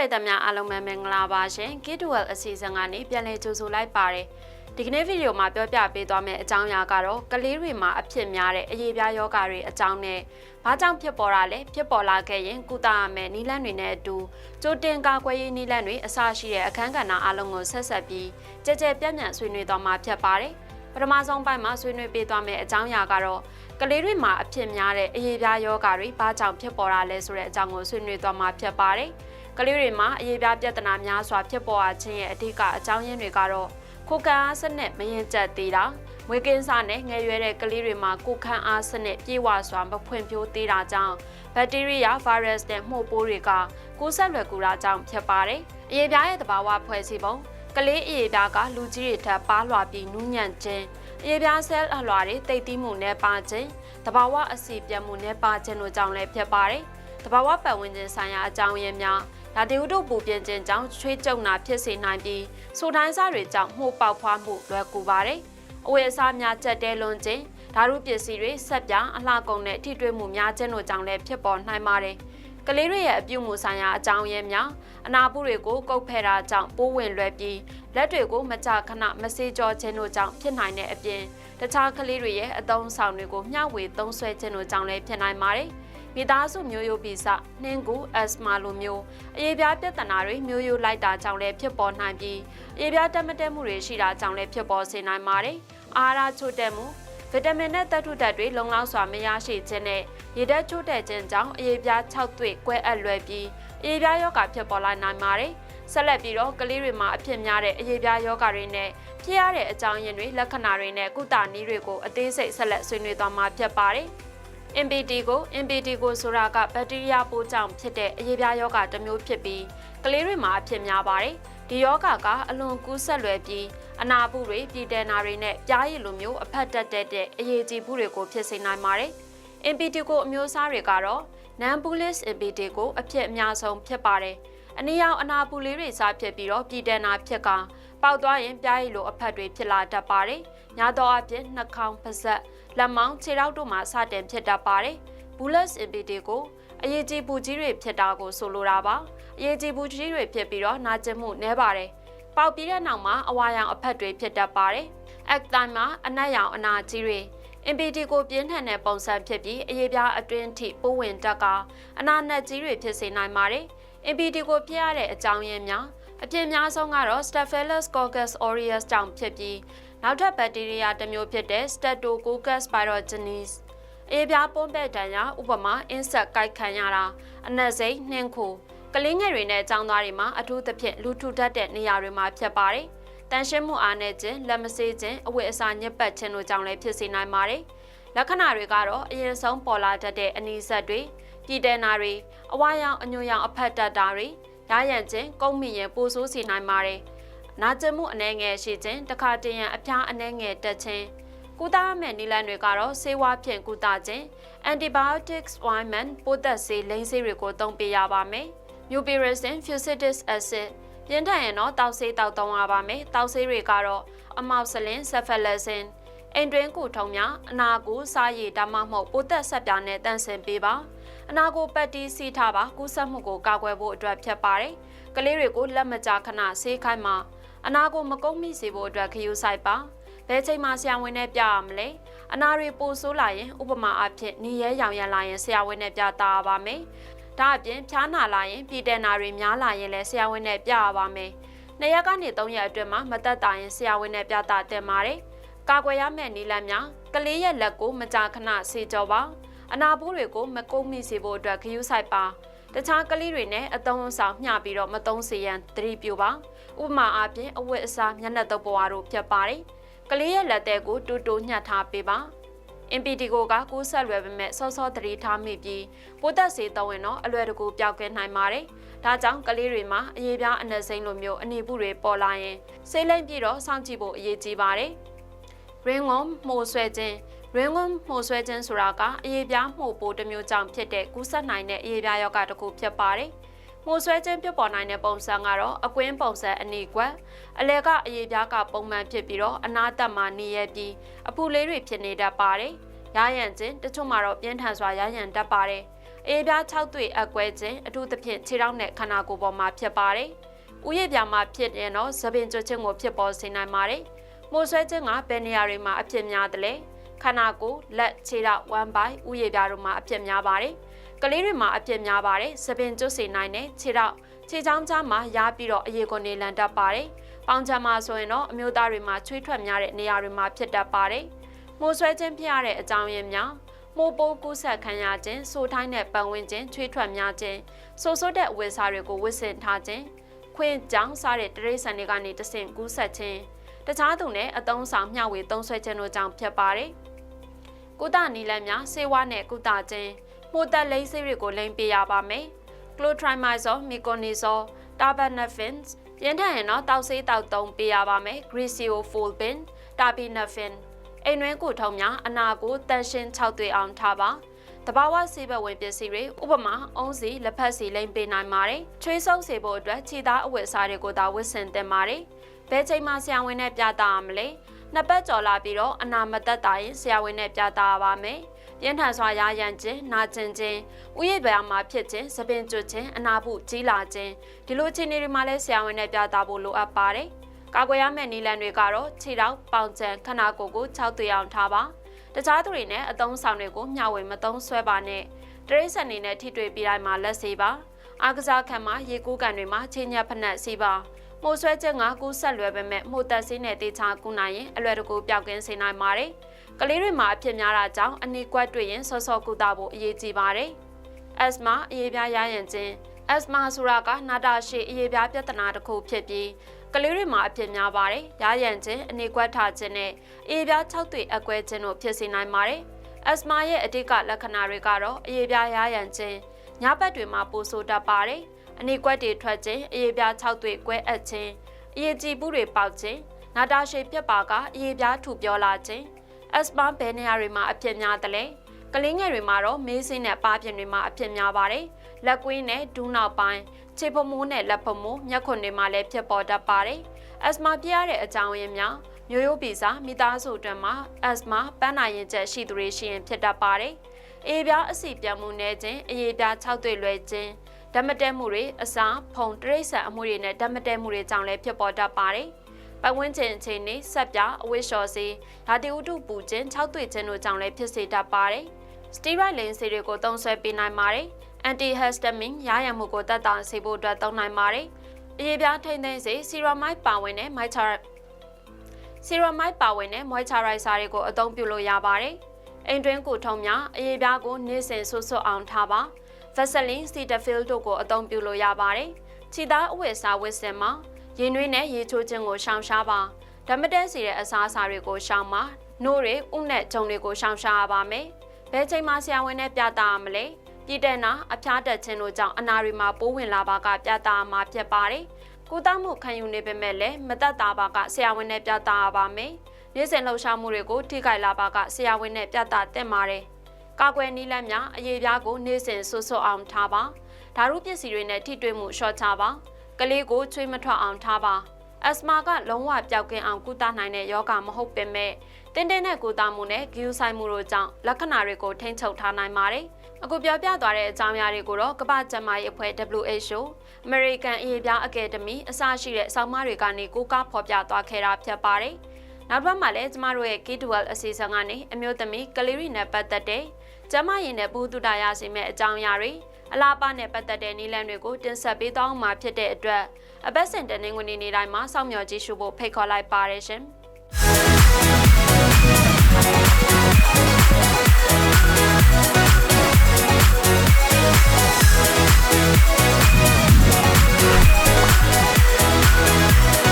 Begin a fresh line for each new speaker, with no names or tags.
မြစီမပရိသတ်များအားလုံးပဲမင်္ဂလာပါရှင် K12 အစီအစဉ်ကနေပြန်လည်ကြိုဆိုလိုက်ပါတယ်ဒီကနေ့ဗီဒီယိုမှာပြောပြပေးသွားမယ့်အကြောင်းအရာကတော့ကလေးတွေမှာအဖြစ်များတဲ့အရေးပြားယောဂါတွေအကြောင်းနဲ့ဘာကြောင့်ဖြစ်ပေါ်တာလဲဖြစ်ပေါ်လာခဲ့ရင်ကုသရမယ့်နီလန်းတွေနဲ့အတူကြိုတင်ကာကွယ်ရေးနီလန်းတွေအစရှိတဲ့အခန်းကဏ္ဍအလုံးကိုဆက်ဆက်ပြီးကြကြပြန့်ပြန့်ဆွေးနွေးသွားမှာဖြစ်ပါတယ်ပထမဆုံးပိုင်းမှာဆွေးနွေးပေးသွားမယ့်အကြောင်းအရာကတော့ကလေးတွေမှာအဖြစ်များတဲ့အရေးပြားယောဂါတွေဘာကြောင့်ဖြစ်ပေါ်တာလဲဆိုတဲ့အကြောင်းကိုဆွေးနွေးသွားမှာဖြစ်ပါတယ်။ ကလေးတွေမှာအရေးပြားပြဿနာများစွာဖြစ်ပေါ်အခြင်းရဲ့အဓိကအကြောင်းရင်းတွေကတော့ကိုကန်အားစနစ်မရင်ကျက်သေးတာမွေးကင်းစားနဲ့ငယ်ရွယ်တဲ့ကလေးတွေမှာကိုခန့်အားစနစ်ပြေဝစွာမဖွံ့ဖြိုးသေးတာကြောင့်ဘက်တီးရီးယားဗိုင်းရပ်စ်နဲ့မှုတ်ပိုးတွေကကူးစက်လွယ်ကူတာကြောင့်ဖြစ်ပါတယ်။အရေးပြားရဲ့သဘာဝဖွဲ့စည်းပုံကလေးအရေးပြားကလူကြီးတွေထပ်ပါလွှာပြီးနူးညံ့ခြင်းအရေးပြားဆဲအလွှာတွေတိတ်တီးမှုနဲ့ပါခြင်းတဘာဝအစီပြတ်မှုနဲ့ပါခြင်းတို့ကြောင့်လည်းဖြစ်ပါတယ်။တဘာဝပတ်ဝန်းကျင်ဆိုင်ရာအကြောင်းရင်းများ ဒါတီဟုတို့ပူပြင်းခြင်းကြောင့်ချွေးကြုံတာဖြစ်စေနိုင်ပြီးဆိုတိုင်းစားတွေကြောင့်မှုပေါက်ဖွားမှုလွယ်ကူပါတယ်။အဝယ်အစားများချက်တဲလွန်ခြင်းဓာတုပစ္စည်းတွေဆက်ပြအလှကုန်နဲ့ထိတွေ့မှုများခြင်းတို့ကြောင့်လည်းဖြစ်ပေါ်နိုင်ပါတယ်။ကလေးတွေရဲ့အပြုအမူဆိုင်ရာအကြောင်းရင်းများအနာဘူးတွေကိုကုတ်ဖဲတာကြောင့်ပိုးဝင်လွယ်ပြီးလက်တွေကိုမကြခဏမစေးကြောခြင်းတို့ကြောင့်ဖြစ်နိုင်တဲ့အပြင်တခြားကလေးတွေရဲ့အသုံးဆောင်တွေကိုမျှဝေသုံးစွဲခြင်းတို့ကြောင့်လည်းဖြစ်နိုင်ပါတယ်။ မိသားစုမျိုးရိုးဗီဇနှင်းကူအက်စမာလိုမျိုးအရေးပြားပြဿနာတွေမျိုးရိုးလိုက်တာကြောင့်လည်းဖြစ်ပေါ်နိုင်ပြီးအရေးပြားတက်မတက်မှုတွေရှိတာကြောင့်လည်းဖြစ်ပေါ်စေနိုင်ပါတယ်။အာဟာရချို့တက်မှုဗီတာမင်နဲ့သတ္တုဓာတ်တွေလုံလောက်စွာမရရှိခြင်းနဲ့ရေဓာတ်ချို့တဲ့ခြင်းကြောင့်အရေးပြား6သွေ့ကွဲအပ်လွယ်ပြီးအရေးပြားယောဂဖြစ်ပေါ်လာနိုင်ပါတယ်။ဆက်လက်ပြီးတော့ကလေးတွေမှာအဖြစ်များတဲ့အရေးပြားယောဂတွေနဲ့ဖြစ်ရတဲ့အကြောင်းရင်းတွေလက္ခဏာတွေနဲ့ကုသနည်းတွေကိုအသေးစိတ်ဆက်လက်ဆွေးနွေးသွားမှာဖြစ်ပါတယ်။ MPT ကို MPT ကိုဆိုတာကဘက်တီးရီးယားပိုးကြောင့်ဖြစ်တဲ့အရေးပြားယောဂတစ်မျိုးဖြစ်ပြီးကလေးတွေမှာအဖြစ်များပါတယ်။ဒီယောဂကအလွန်ကူးဆက်လွယ်ပြီးအနာဘူးတွေပြည်တယ်နာတွေနဲ့ပြားရည်လိုမျိုးအဖက်တက်တဲ့အရေးကြီးဘူးတွေကိုဖြစ်စေနိုင်ပါတယ်။ MPT ကိုအမျိုးအစားတွေကတော့ non-bullish MPT ကိုအဖြစ်အများဆုံးဖြစ်ပါတယ်။အနည်းအောင်အနာပူလေးတွေစားဖြစ်ပြီးတော့ပြည်တယ်နာဖြစ်ကပေါက်သွားရင်ပြားရည်လိုအဖက်တွေဖြစ်လာတတ်ပါတယ်။ညာတော့အပြင်နှာခေါင်းပါးစပ် လက်မောင်းခြေထောက်တို့မှာစတင်ဖြစ်တတ်ပါတယ်။ bullish MPT ကိုအရေးကြီးပူကြီးတွေဖြစ်တာကိုဆိုလိုတာပါ။အရေးကြီးပူကြီးတွေဖြစ်ပြီးတော့နာကျင်မှုနည်းပါတယ်။ပေါက်ပြီးတဲ့နောက်မှာအဝါရောင်အဖက်တွေဖြစ်တတ်ပါတယ်။အက်တိုင်းမှာအနက်ရောင်အနာကြီးတွေ MPT ကိုပြင်းထန်တဲ့ပုံစံဖြစ်ပြီးအရေးပြားအတွင်းထိပိုးဝင်တက်ကအနာနက်ကြီးတွေဖြစ်စေနိုင်ပါတယ်။ MPT ကိုပြရတဲ့အကြောင်းရင်းများအပြင်းများဆုံးကတော့ Staphylococcus aureus ကြောင့်ဖြစ်ပြီး နောက်ထပ်ဘက်တီးရီးယားတစ်မျိုးဖြစ်တဲ့ Streptococcus pyogenes အေးပြားပုံးပဲ့တန်ရာဥပမာ insect ကိုက်ခံရတာအနက်စိမ့်နှင်းခိုကလေးငယ်တွေနဲ့ចောင်းသားတွေမှာအထူးသဖြင့်လူထူထပ်တဲ့နေရာတွေမှာဖြစ်ပါတယ်။တန်ရှင်းမှုအားနည်းခြင်းလက်မဆေးခြင်းအဝတ်အစားညစ်ပတ်ခြင်းတို့ကြောင့်လည်းဖြစ်စေနိုင်ပါတယ်။လက္ခဏာတွေကတော့အရင်ဆုံးပေါ်လာတတ်တဲ့အနီးဆက်တွေပြည်တယ်နာတွေအဝါရောင်အညိုရောင်အဖက်တက်တာတွေရရန်ခြင်းကုန်းမိရင်ပိုဆိုးစေနိုင်ပါတယ်။ နာကျင်မှုအနှဲငယ်ရှိခြင်းတခါတရံအဖျားအနှဲငယ်တက်ခြင်းကုသရမယ့်နည်းလမ်းတွေကတော့ဆေးဝါးဖြင့်ကုသခြင်း antibiotics ointment ပိုးသက်ဆေးလိမ်းဆေးတွေကိုသုံးပေးရပါမယ်။ mupiracin fusidic acid ပြင်းထန်ရင်တော့တောက်ဆေးတောက်သုံးရပါမယ်။တောက်ဆေးတွေကတော့အမောက်ဆလင် cefalexin အိမ်တွင်းကိုထုံများအနာကိုစားရည်ဒါမှမဟုတ်ပိုးသက်ဆက်ပြားနဲ့တန့်စင်ပေးပါအနာကိုပတ်တီးစီးထားပါကူးစက်မှုကိုကာကွယ်ဖို့အတွက်ဖြတ်ပါတယ်ကလေးတွေကိုလက်မကြခဏဆေးခိုင်းမှာ အနာကိုမကုန်းမိစေဖို့အတွက်ခရူးဆိုင်ပါဘယ်ချိန်မှဆရာဝန်နဲ့ပြရမလဲအနာတွေပိုဆိုးလာရင်ဥပမာအဖြစ်နေရဲရောင်ရလာရင်ဆရာဝန်နဲ့ပြတာပါမယ်ဒါအပြင်ဖြားနာလာရင်ပြည်တယ်နာတွေများလာရင်လည်းဆရာဝန်နဲ့ပြရပါမယ်နှစ်ရက်ကနေ၃ရက်အတွင်းမှာမတက်တာရင်ဆရာဝန်နဲ့ပြတာတင်ပါတယ်ကာကွယ်ရမယ့်နည်းလမ်းများကလေးရဲ့လက်ကိုမကြာခဏဆေးကြောပါအနာဘူးတွေကိုမကုန်းမိစေဖို့အတွက်ခရူးဆိုင်ပါ တခြားကလေးတွေနဲ့အသုံးအဆောင်မျှပြီးတော့မသုံးစေရန်သတိပြုပါဥပမာအားဖြင့်အဝတ်အစားမျက်နှာတုပ်ပွားတို့ဖြစ်ပါတယ်ကလေးရဲ့လက်သေးကိုတူတူညှပ်ထားပေးပါ MPT ကိုကကူးဆက်လွယ်ပေမဲ့စောစောသတိထားမိပြီးပိုးသက်စေသုံးရင်တော့အလွယ်တကူပျောက်ကင်းနိုင်ပါတယ်။ဒါကြောင့်ကလေးတွေမှာအရေးပြားအနက်စိမ့်လိုမျိုးအနေပုတွေပေါ်လာရင်စိတ်လိမ့်ပြီးတော့စောင့်ကြည့်ဖို့အရေးကြီးပါတယ်။ ring worm မှုဆွဲခြင်း ring worm မှုဆွဲခြင်းဆိုတာကအရေးပြားမှုပိုးတစ်မျိုးကြောင့်ဖြစ်တဲ့ကူးဆက်နိုင်တဲ့အရေးပြားရောဂါတစ်ခုဖြစ်ပါတယ်။မှုဆွဲခြင်းဖြစ်ပေါ်နိုင်တဲ့ပုံစံကတော့အကွင်းပုံစံအနီကွက်အလဲကအရေးပြားကပုံမှန်ဖြစ်ပြီးတော့အနားတက်မှာနေရပြီးအပူလေးတွေဖြစ်နေတတ်ပါတယ်။ရရန်ခြင်းတချို့မှာတော့ပြင်းထန်စွာရရန်တတ်ပါတယ်။အေးပြား6တွေ့အကွဲခြင်းအထူးသဖြင့်ခြေထောက်နဲ့ခန္ဓာကိုယ်ပေါ်မှာဖြစ်ပါတယ်။ဥယျာဉ်ပြာမှာဖြစ်ရင်တော့သပင်ကျွတ်ခြင်းကိုဖြစ်ပေါ်စေနိုင်ပါတယ်။မိုးဆွဲခြင်းကဘယ်နေရာတွေမှာအဖြစ်များတယ်လဲ။ ခန္ဓာကိုယ်လက်ခြေထောက်ဝမ်းပိုင်းဥယျာဉ်ပြာတို့မှာအဖြစ်များပါတယ်။ကလေးတွေမှာအဖြစ်များပါတယ်။သပင်ကျွတ်စေနိုင်တဲ့ခြေထောက်ခြေချောင်းကြားမှာရာပြီးတော့အရေကိုနေလန်တတ်ပါတယ်။ပေါင်ချမ်းမှာဆိုရင်တော့အမျိုးသားတွေမှာချွေးထွက်များတဲ့နေရာတွေမှာဖြစ်တတ်ပါတယ်။မိုးဆွဲခြင်းဖြစ်ရတဲ့အကြောင်းရင်းများမိုးပိုးကူးဆက်ခံရခြင်းဆိုထိုင်းတဲ့ပတ်ဝန်းကျင်ချွေးထွက်များခြင်းဆိုဆိုတဲ့အဝတ်စားတွေကိုဝတ်ဆင်ထားခြင်းခွင့်ကြောင်းစားတဲ့တရိษံတွေကနေတဆင့်ကူးဆက်ခြင်းတခြားသူနဲ့အတုံးဆောင်မျှဝေသုံးဆွဲခြင်းတို့ကြောင့်ဖြစ်ပါတယ်။ ကုသနီလန်းများဆေးဝါးနဲ့ကုသခြင်းမှုသက်လိမ့်ဆေးတွေကိုလိမ့်ပေးရပါမယ်။ clotrimazole, meconazole, terbinafine ပြင်းထန်ရင်တော့တောက်ဆေးတောက်သုံးပေးရပါမယ်။ griseofulvin, terbinafine အိမ်တွင်းကိုထုံများအနာကိုတန်ရှင်း6တွေ့အောင်ထားပါတဘာဝဆေးဘက်ဝင်ပစ္စည်းတွေဥပမာအုံးစီလက်ဖက်စီလိမ့်ပေးနိုင်ပါတယ်ချွေးဆုပ်စေဖို့အတွက်ခြေသားအဝတ်အစားတွေကိုသာဝတ်ဆင်သင့်ပါတယ်ဘယ်ချိန်မှဆရာဝန်နဲ့ပြသရမလဲ နှစ်ပတ်ကျော်လာပြီးတော့အနာမသက်တာရင်ဆရာဝန်နဲ့ပြသရပါမယ်ပြင်းထန်စွာရာရန်ခြင်းနာကျင်ခြင်းဥယျာဉ်ပံမှာဖြစ်ခြင်းသပင်ကျွတ်ခြင်းအနာဘူးကြီးလာခြင်းဒီလိုအခြေအနေတွေမှာလည်းဆရာဝန်နဲ့ပြသဖို့လိုအပ်ပါတယ်ကာကွယ်ရမယ့်နည်းလမ်းတွေကတော့ခြေထောက်ပေါင်ချံခနာကိုယ်ကို6သွေးအောင်ထားပါတခြားသူတွေနဲ့အသုံးဆောင်တွေကိုမျှဝေမသုံးဆွဲပါနဲ့တရိษံနေနဲ့ထိတွေ့ပြီးတိုင်းမှာလက်စေပါအားကစားခံမှာရေကူးကန်တွေမှာချင်းညက်ဖက်နှက်စီပါ မှုဆွဲချက်ငါကူးဆက်လွယ်ပေမဲ့မှုတက်စင်းနဲ့တေချာကူနိုင်ရင်အလွယ်တကူပျောက်ကင်းစေနိုင်ပါတယ်ကလေးတွေမှာအဖြစ်များတာကြောင့်အနေကွက်တွေ့ရင်စောစောကူတာဖို့အရေးကြီးပါတယ်အက်စမာအရေးပြားရရင်ချင်းအက်စမာဆိုတာကနာတာရှည်အရေးပြားပြဿနာတစ်ခုဖြစ်ပြီးကလေးတွေမှာအဖြစ်များပါတယ်။ရာရန်ခြင်းအနေကွက်ထားခြင်းနဲ့အေးပြား6တွေ့အကွဲခြင်းတို့ဖြစ်စေနိုင်ပါတယ်။အက်စမာရဲ့အဓိကလက္ခဏာတွေကတော့အေးပြားရာရန်ခြင်းညဘက်တွေမှာပိုဆိုတတ်ပါတယ်။ အနေကွက်တွေထွက်ခြင်းအေးပြား6တွေ့ကွဲအပ်ခြင်းအေးကြည်ဘူးတွေပေါက်ခြင်းနာတာရှည်ပြက်ပါကအေးပြားထူပြောလာခြင်းအက်စမာဘယ်နေရာတွေမှာအဖြစ်များတယ်လဲကလေးငယ်တွေမှာတော့မေးစင်းနဲ့ပါးပြင်တွေမှာအဖြစ်များပါတယ်။လက်ကွင်းနဲ့ဒူးနောက်ပိုင်းခြေဖမိုးနဲ့လက်ဖမိုးမျက်ခွန်တွေမှာလည်းဖြစ်ပေါ်တတ်ပါတယ်။အက်စမာပြရတဲ့အကြောင်းရင်းများမျိုးရိုးဗီဇမိသားစုအတွင်းမှာအက်စမာပန်းနာရင်ချက်ရှိသူတွေရှိရင်ဖြစ်တတ်ပါတယ်။အေးပြားအစီပြတ်မှုနဲ့ခြင်းအေးပြား6တွေ့လွယ်ခြင်း ဓမ္မတဲမှုတွေအစာဖုံတရိษံအမှုတွေနဲ့ဓမ္မတဲမှုတွေကြောင့်လည်းဖြစ်ပေါ်တတ်ပါတယ်။ပတ်ဝန်းကျင်အခြေအနေဆက်ပြအဝိရှော်စီဓာတိဥတုပူခြင်း6တွေ့ခြင်းတို့ကြောင့်လည်းဖြစ်စေတတ်ပါတယ်။စတီရိုက်လင်းဆေးတွေကိုသုံးဆွဲပေးနိုင်ပါတယ်။ antihistamine ရရမှုကိုတက်တာစေဖို့အတွက်သုံးနိုင်ပါတယ်။အရေးပြားထိမ့်သိမ်းစေ ceramide ပါဝင်တဲ့ moisture ceramide ပါဝင်တဲ့ moisturizer တွေကိုအသုံးပြုလို့ရပါတယ်။အိမ်တွင်းကိုထုံများအရေးပြားကိုနေ့စဉ်ဆွတ်ဆွတ်အောင်ထားပါ။ Vaseline Cetaphil တို့ကိုအသုံးပြုလို့ရပါတယ်။ခြေသားအဝတ်အစားဝတ်ဆင်မှာရင်နှွေးနဲ့ရေချိုးခြင်းကိုရှောင်ရှားပါ။ဓမ္မတဲစီတဲ့အစားအစာတွေကိုရှောင်ပါ။နို့တွေဥနဲ့ဂျုံတွေကိုရှောင်ရှားရပါမယ်။ဘယ်ချိန်မှဆရာဝန်နဲ့ပြသရမလဲ။ပြည်တဲ့နာအဖျားတက်ခြင်းတို့ကြောင့်အနာတွေမှာပိုးဝင်လာပါကပြတာမှာဖြစ်ပါတယ်။ကုသမှုခံယူနေပေမဲ့လည်းမသက်တာပါကဆရာဝန်နဲ့ပြတာရပါမယ်။နေ့စဉ်လှုပ်ရှားမှုတွေကိုထိခိုက်လာပါကဆရာဝန်နဲ့ပြတာတက်ပါတယ်။ ကာကွယ်နည်းလမ်းများအရေးပြားကိုနေ့စဉ်ဆွဆွအောင်ထားပါ။ဓာတုပစ္စည်းတွေနဲ့ထိတွေ့မှုလျှော့ချပါ။ကလေးကိုချွေးမထွက်အောင်ထားပါ။အက်စမာကလုံးဝပျောက်ကင်းအောင်ကုသနိုင်တဲ့ယောဂမဟုတ်ပေမဲ့တင်းတင်းနဲ့ကုသမှုနဲ့ဂီယူဆိုင်မှုတို့ကြောင့်လက္ခဏာတွေကိုထိန်းချုပ်ထားနိုင်ပါတယ်။အခုပြောပြသွားတဲ့အကြောင်းအရာတွေကိုတော့ကမ္ဘာ့ကျန်းမာရေးအဖွဲ့ WHO American အရေးပြားအကယ်ဒမီအစရှိတဲ့အဆောင်မတွေကနေကိုးကားဖော်ပြသွားခဲ့တာဖြစ်ပါတယ်။နောက်ဘက်မှာလည်းကျမတို့ရဲ့ K12 အစီအစဉ်ကနေအမျိုးသမီးကလေးတွေနဲ့ပတ်သက်တဲ့ ကျမရင်နဲ့ပူးတူတာရရှိမဲ့အကြောင်းအရာတွေအလားပါနဲ့ပတ်သက်တဲ့နည်းလမ်းတွေကိုတင်ဆက်ပေးသွားမှာဖြစ်တဲ့အတွက်အပတ်စဉ်တနင်္ဂနွေနေ့တိုင်းမှာစောင့်မျှော်ကြည့်ရှုဖို့ဖိတ်ခေါ်လိုက်ပါရရှင်။